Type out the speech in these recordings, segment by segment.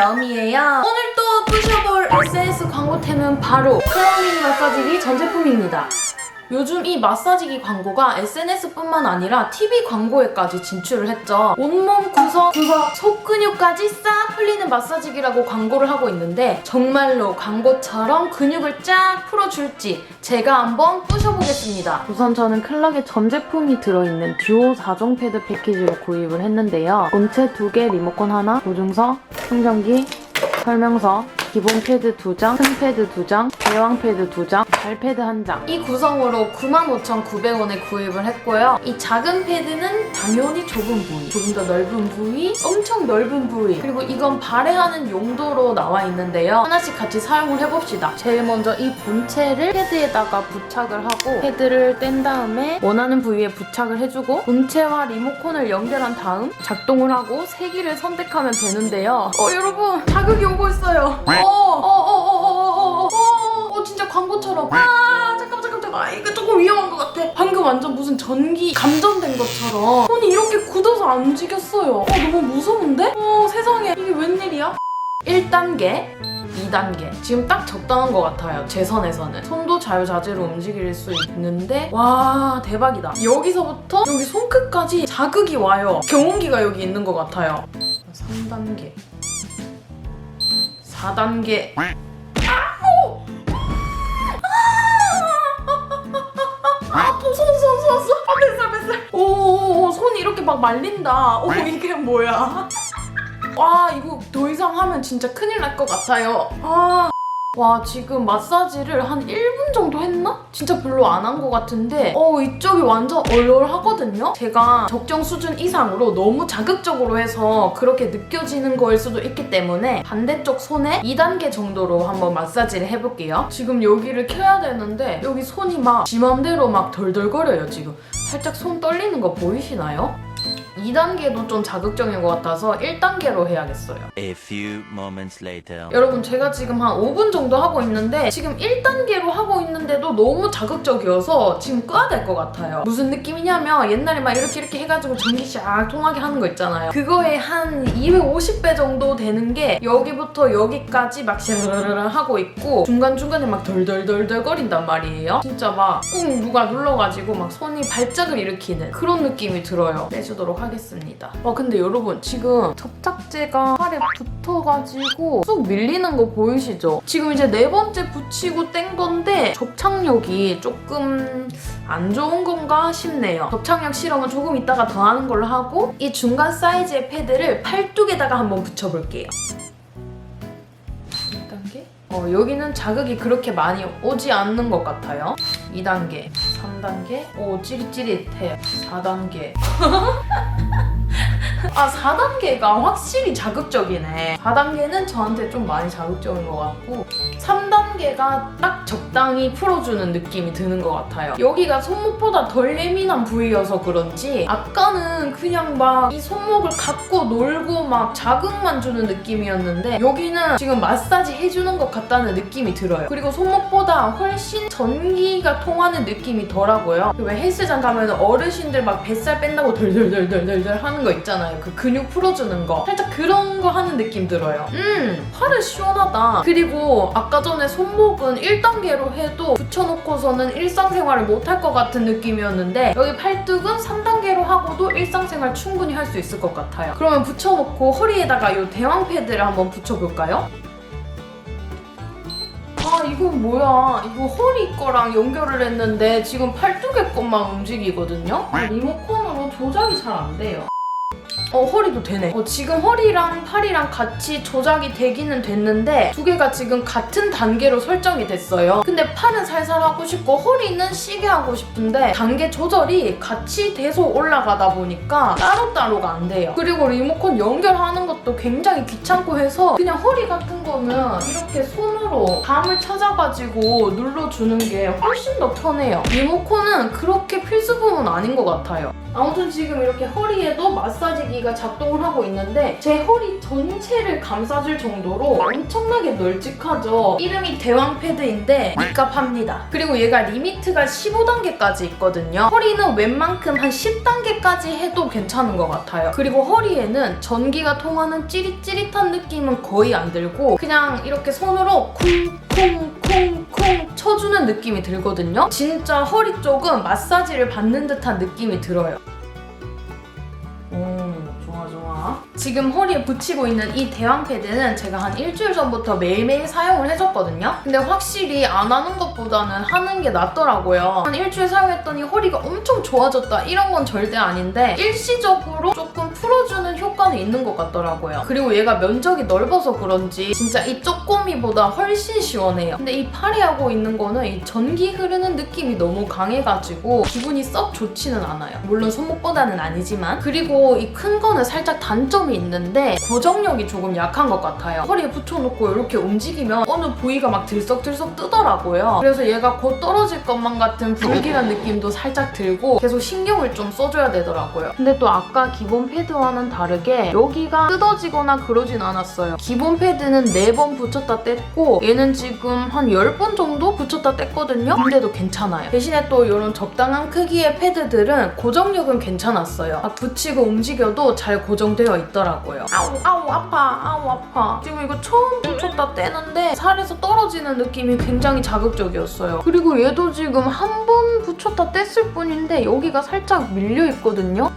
여미예요. 오늘 또 부셔볼 SNS 광고템은 바로 클라우밍 마사지기 전 제품입니다. 요즘 이 마사지기 광고가 SNS뿐만 아니라 TV 광고에까지 진출을 했죠. 온몸 구석 구석 속근육까지 싹 풀리는 마사지기라고 광고를 하고 있는데 정말로 광고처럼 근육을 쫙 풀어줄지 제가 한번 부셔보겠습니다. 우선 저는 클락의 전 제품이 들어있는 듀오 4종 패드 패키지로 구입을 했는데요. 본체 2개, 리모컨 하나, 보증서, 충전기, 설명서, 기본 패드 2장, 큰 패드 2장, 대왕 패드 2장, 발 패드 1장. 이 구성으로 95,900원에 구입을 했고요. 이 작은 패드는 당연히 좁은 부위, 조금 더 넓은 부위, 엄청 넓은 부위, 그리고 이건 발해하는 용도로 나와 있는데요. 하나씩 같이 사용을 해봅시다. 제일 먼저 이 본체를 패드에다가 부착을 하고 패드를 뗀 다음에 원하는 부위에 부착을 해주고 본체와 리모컨을 연결한 다음 작동을 하고 세기를 선택하면 되는데요. 어 여러분 자극이 오고 있어요. 어 어 어 어 어 어 어 어, 진짜 광고처럼. 아 잠깐만 잠깐만 아, 이거 조금 위험한 것 같아. 방금 완전 무슨 전기 감전된 것처럼 손이 이렇게 굳어서 안 움직였어요. 어 너무 무서운데? 어 세상에 이게 웬일이야? 1단계 2단계. 지금 딱 적당한 것 같아요. 제 선에서는. 손도 자유자재로 움직일 수 있는데, 와, 대박이다. 여기서부터 여기 손끝까지 자극이 와요. 경운기가 여기 있는 것 같아요. 3단계. 4단계. 아우! 아, 손, 손, 손, 손, 손. 아, 뱃살, 뱃살. 오, 오, 오, 손이 이렇게 막 말린다. 오, 이게 뭐야? 와 이거 더 이상 하면 진짜 큰일 날 것 같아요. 아. 와 지금 마사지를 한 1분 정도 했나? 진짜 별로 안 한 것 같은데 어 이쪽이 완전 얼얼하거든요? 제가 적정 수준 이상으로 너무 자극적으로 해서 그렇게 느껴지는 거일 수도 있기 때문에 반대쪽 손에 2단계 정도로 한번 마사지를 해볼게요. 지금 여기를 켜야 되는데 여기 손이 막 지맘대로 막 덜덜거려요 지금. 살짝 손 떨리는 거 보이시나요? 2단계도 좀 자극적인 것 같아서 1단계로 해야겠어요. A few moments later. 여러분 제가 지금 한 5분 정도 하고 있는데 지금 1단계로 하고 있는데도 너무 자극적이어서 지금 꺼야 될 것 같아요. 무슨 느낌이냐면 옛날에 막 이렇게 이렇게 해가지고 전기 샥 통하게 하는 거 있잖아요. 그거에 한 250배 정도 되는 게 여기부터 여기까지 막 샤르르르 하고 있고 중간중간에 막 덜덜덜덜 거린단 말이에요. 진짜 막 꾹 누가 눌러가지고 막 손이 발작을 일으키는 그런 느낌이 들어요. 빼주도록 하겠습니다. 와 근데 여러분 지금 접착제가 팔에 붙어가지고 쑥 밀리는 거 보이시죠? 지금 이제 네 번째 붙이고 뗀 건데 접착력이 조금 안 좋은 건가 싶네요. 접착력 실험은 조금 이따가 더 하는 걸로 하고 이 중간 사이즈의 패드를 팔뚝에다가 한번 붙여볼게요. 1단계? 어, 여기는 자극이 그렇게 많이 오지 않는 것 같아요. 2단계, 3단계, 오 찌릿찌릿해. 4단계. 아 4단계가 확실히 자극적이네. 4단계는 저한테 좀 많이 자극적인 것 같고 3단계가 딱 적당히 풀어주는 느낌이 드는 것 같아요. 여기가 손목보다 덜 예민한 부위여서 그런지 아까는 그냥 막 이 손목을 갖고 놀고 막 자극만 주는 느낌이었는데 여기는 지금 마사지 해주는 것 같다는 느낌이 들어요. 그리고 손목보다 훨씬 전기가 통하는 느낌이 덜하고요. 왜 헬스장 가면 어르신들 막 뱃살 뺀다고 덜덜덜덜덜 하는 거 있잖아요 그 근육 풀어주는 거. 살짝 그런 거 하는 느낌 들어요. 음. 팔은 시원하다. 그리고 아까 전에 손목은 1단계로 해도 붙여놓고서는 일상생활을 못할 것 같은 느낌이었는데 여기 팔뚝은 3단계로 하고도 일상생활 충분히 할 수 있을 것 같아요. 그러면 붙여놓고 허리에다가 이 대왕 패드를 한번 붙여볼까요? 아 이건 뭐야? 이거 허리 거랑 연결을 했는데 지금 팔뚝의 것만 움직이거든요? 아, 리모컨으로 조작이 잘 안 돼요 어 허리도 되네. 어, 지금 허리랑 팔이랑 같이 조작이 되기는 됐는데 두 개가 지금 같은 단계로 설정이 됐어요. 근데 팔은 살살 하고 싶고 허리는 시게 하고 싶은데 단계 조절이 같이 돼서 올라가다 보니까 따로따로가 안 돼요. 그리고 리모컨 연결하는 것도 굉장히 귀찮고 해서 그냥 허리 같은 거는 이렇게 손으로 감을 찾아가지고 눌러주는 게 훨씬 더 편해요. 리모컨은 그렇게 필수품은 아닌 것 같아요 아무튼 지금 이렇게 허리에도 마사지기가 작동을 하고 있는데 제 허리 전체를 감싸줄 정도로 엄청나게 널찍하죠. 이름이 대왕 패드인데 니값합니다. 그리고 얘가 리미트가 15단계까지 있거든요. 허리는 웬만큼 한 10단계까지 해도 괜찮은 것 같아요. 그리고 허리에는 전기가 통하는 찌릿찌릿한 느낌은 거의 안 들고 그냥 이렇게 손으로 쿵쿵 쿵쿵 쳐주는 느낌이 들거든요. 진짜 허리 쪽은 마사지를 받는 듯한 느낌이 들어요. 지금 허리에 붙이고 있는 이 대왕 패드는 제가 한 일주일 전부터 매일매일 사용을 해줬거든요. 근데 확실히 안 하는 것보다는 하는 게 낫더라고요. 한 일주일 사용했더니 허리가 엄청 좋아졌다 이런 건 절대 아닌데 일시적으로 조금 풀어주는 효과는 있는 것 같더라고요. 그리고 얘가 면적이 넓어서 그런지 진짜 이 쪼꼬미보다 훨씬 시원해요. 근데 이 팔이 하고 있는 거는 이 전기 흐르는 느낌이 너무 강해가지고 기분이 썩 좋지는 않아요. 물론 손목보다는 아니지만 그리고 이 큰 거는 살짝 단 점이 있는데 고정력이 조금 약한 것 같아요. 허리에 붙여놓고 이렇게 움직이면 어느 부위가 막 들썩들썩 뜨더라고요. 그래서 얘가 곧 떨어질 것만 같은 불길한 느낌도 살짝 들고 계속 신경을 좀 써줘야 되더라고요. 근데 또 아까 기본 패드와는 다르게 여기가 뜯어지거나 그러진 않았어요. 기본 패드는 4번 붙였다 뗐고 얘는 지금 한 10번 정도 붙였다 뗐거든요. 근데도 괜찮아요. 대신에 또 이런 적당한 크기의 패드들은 고정력은 괜찮았어요. 막 붙이고 움직여도 잘 고정되어 있더라고요. 아우 아우 아파 아우 아파. 지금 이거 처음 붙였다 떼는데 살에서 떨어지는 느낌이 굉장히 자극적이었어요. 그리고 얘도 지금 한 번 붙였다 뗐을 뿐인데 여기가 살짝 밀려 있거든요.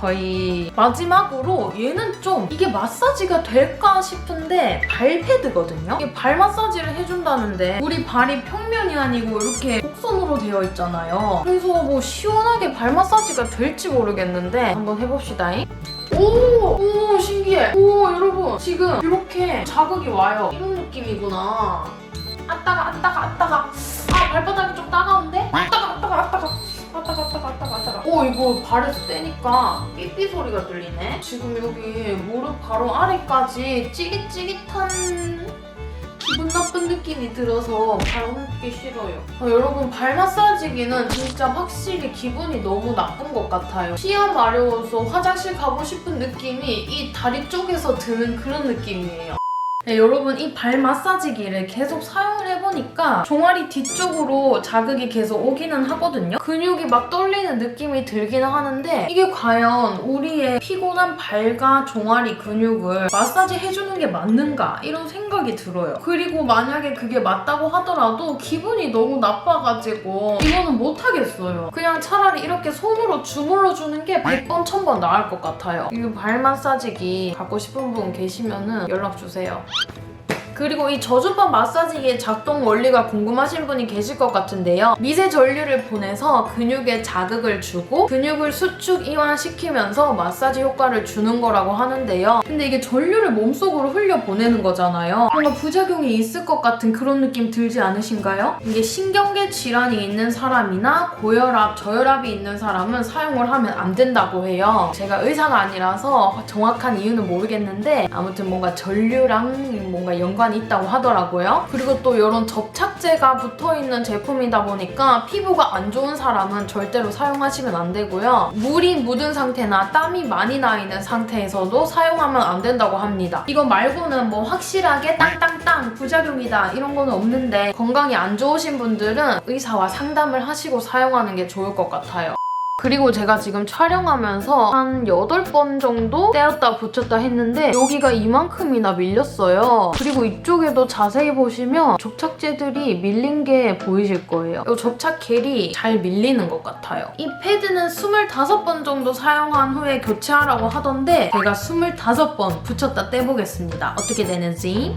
거의 마지막으로 얘는 좀 이게 마사지가 될까 싶은데 발 패드거든요. 이게 발 마사지를 해준다는데 우리 발이 평면이 아니고 이렇게 곡선으로 되어 있잖아요. 그래서 뭐 시원하게 발 마사지가 될지 모르겠는데 한번 해봅시다잉. 오! 오 신기해. 오 여러분 지금 이렇게 자극이 와요. 이런 느낌이구나. 아따가 아따가 아따가 아 발바닥이 좀 따가운데? 아따가 아따가 아따가 아따가 아따가 아따가 아따가 오 이거 발에서 떼니까 삐삐 소리가 들리네 지금 여기 무릎 바로 아래까지 찌릿찌릿한 느낌이 들어서 발 옮기기 싫어요. 어, 여러분 발 마사지기는 진짜 확실히 기분이 너무 나쁜 것 같아요. 피가 마려워서 화장실 가고 싶은 느낌이 이 다리 쪽에서 드는 그런 느낌이에요 네, 여러분 이 발 마사지기를 계속 사용을 해보니까 종아리 뒤쪽으로 자극이 계속 오기는 하거든요. 근육이 막 떨리는 느낌이 들기는 하는데 이게 과연 우리의 피곤한 발과 종아리 근육을 마사지 해주는 게 맞는가 이런 생각이 들어요. 그리고 만약에 그게 맞다고 하더라도 기분이 너무 나빠가지고 이거는 못하겠어요. 그냥 차라리 이렇게 손으로 주물러 주는 게 100번 1000번 나을 것 같아요. 이발 마사지기 갖고 싶은 분 계시면은 연락 주세요. you 그리고 이 저주파 마사지기의 작동 원리가 궁금하신 분이 계실 것 같은데요. 미세 전류를 보내서 근육에 자극을 주고 근육을 수축 이완시키면서 마사지 효과를 주는 거라고 하는데요. 근데 이게 전류를 몸속으로 흘려 보내는 거잖아요. 뭔가 부작용이 있을 것 같은 그런 느낌 들지 않으신가요? 이게 신경계 질환이 있는 사람이나 고혈압, 저혈압이 있는 사람은 사용을 하면 안 된다고 해요. 제가 의사가 아니라서 정확한 이유는 모르겠는데 아무튼 뭔가 전류랑 뭔가 연관 이 있다고 하더라고요. 그리고 또 이런 접착제가 붙어 있는 제품이다 보니까 피부가 안 좋은 사람은 절대로 사용하시면 안 되고요. 물이 묻은 상태나 땀이 많이 나 있는 상태에서도 사용하면 안 된다고 합니다. 이거 말고는 뭐 확실하게 땅땅땅 부작용이다 이런 거는 없는데 건강이 안 좋으신 분들은 의사와 상담을 하시고 사용하는 게 좋을 것 같아요. 그리고 제가 지금 촬영하면서 한 8번 정도 떼었다 붙였다 했는데 여기가 이만큼이나 밀렸어요. 그리고 이쪽에도 자세히 보시면 접착제들이 밀린 게 보이실 거예요. 이 접착 겔이 잘 밀리는 것 같아요. 이 패드는 25번 정도 사용한 후에 교체하라고 하던데 제가 25번 붙였다 떼보겠습니다. 어떻게 되는지.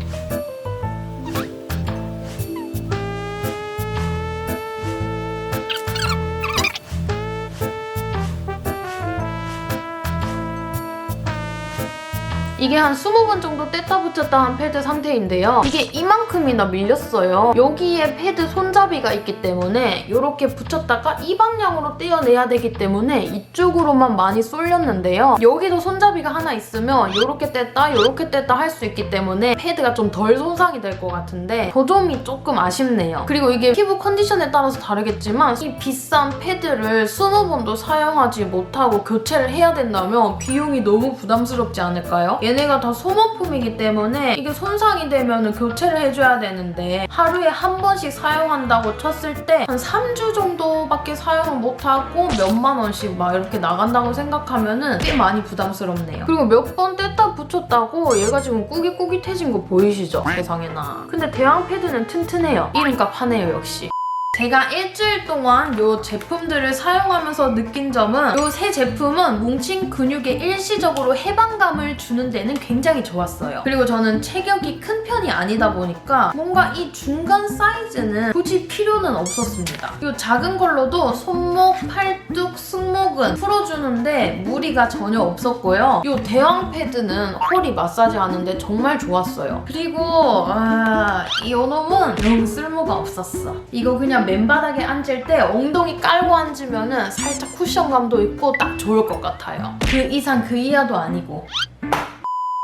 이게 한 20번 정도 뗐다 붙였다 한 패드 상태인데요. 이게 이만큼이나 밀렸어요. 여기에 패드 손잡이가 있기 때문에 이렇게 붙였다가 이 방향으로 떼어내야 되기 때문에 이쪽으로만 많이 쏠렸는데요. 여기도 손잡이가 하나 있으면 이렇게 뗐다 이렇게 뗐다 할 수 있기 때문에 패드가 좀 덜 손상이 될 것 같은데 그 점이 조금 아쉽네요. 그리고 이게 피부 컨디션에 따라서 다르겠지만 이 비싼 패드를 20번도 사용하지 못하고 교체를 해야 된다면 비용이 너무 부담스럽지 않을까요? 얘네가 다 소모품이기 때문에 이게 손상이 되면 교체를 해줘야 되는데 하루에 한 번씩 사용한다고 쳤을 때 한 3주 정도밖에 사용을 못하고 몇만 원씩 막 이렇게 나간다고 생각하면은 꽤 많이 부담스럽네요. 그리고 몇 번 뗐다 붙였다고 얘가 지금 꾸깃꾸깃해진 거 보이시죠? 세상에나. 근데 대왕 패드는 튼튼해요. 이름값 하네요, 역시. 제가 일주일 동안 이 제품들을 사용하면서 느낀 점은 이 세 제품은 뭉친 근육에 일시적으로 해방감을 주는 데는 굉장히 좋았어요. 그리고 저는 체격이 큰 편이 아니다 보니까 뭔가 이 중간 사이즈는 굳이 필요는 없었습니다. 이 작은 걸로도 손목, 팔뚝, 승모근 풀어주는데 무리가 전혀 없었고요. 이 대왕 패드는 허리 마사지 하는데 정말 좋았어요. 그리고 아, 이 요놈은 너무 쓸모가 없었어. 이거 그냥 맨바닥에 앉을 때 엉덩이 깔고 앉으면은 살짝 쿠션감도 있고 딱 좋을 것 같아요. 그 이상 그 이하도 아니고.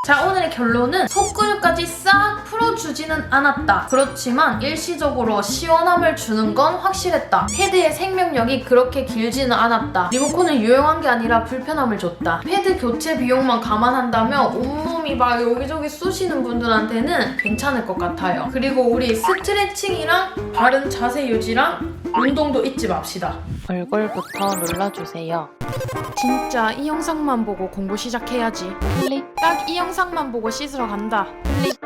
자 오늘의 결론은 속근육까지 싹 풀어주지는 않았다. 그렇지만 일시적으로 시원함을 주는 건 확실했다. 패드의 생명력이 그렇게 길지는 않았다. 리모컨은 유용한 게 아니라 불편함을 줬다. 패드 교체 비용만 감안한다면 온몸이 막 여기저기 쑤시는 분들한테는 괜찮을 것 같아요. 그리고 우리 스트레칭이랑 바른 자세 유지랑 운동도 잊지 맙시다. 얼굴부터 눌러주세요. 진짜 이 영상만 보고 공부 시작해야지. 클릭. 딱 이 영상만 보고 씻으러 간다. 클릭.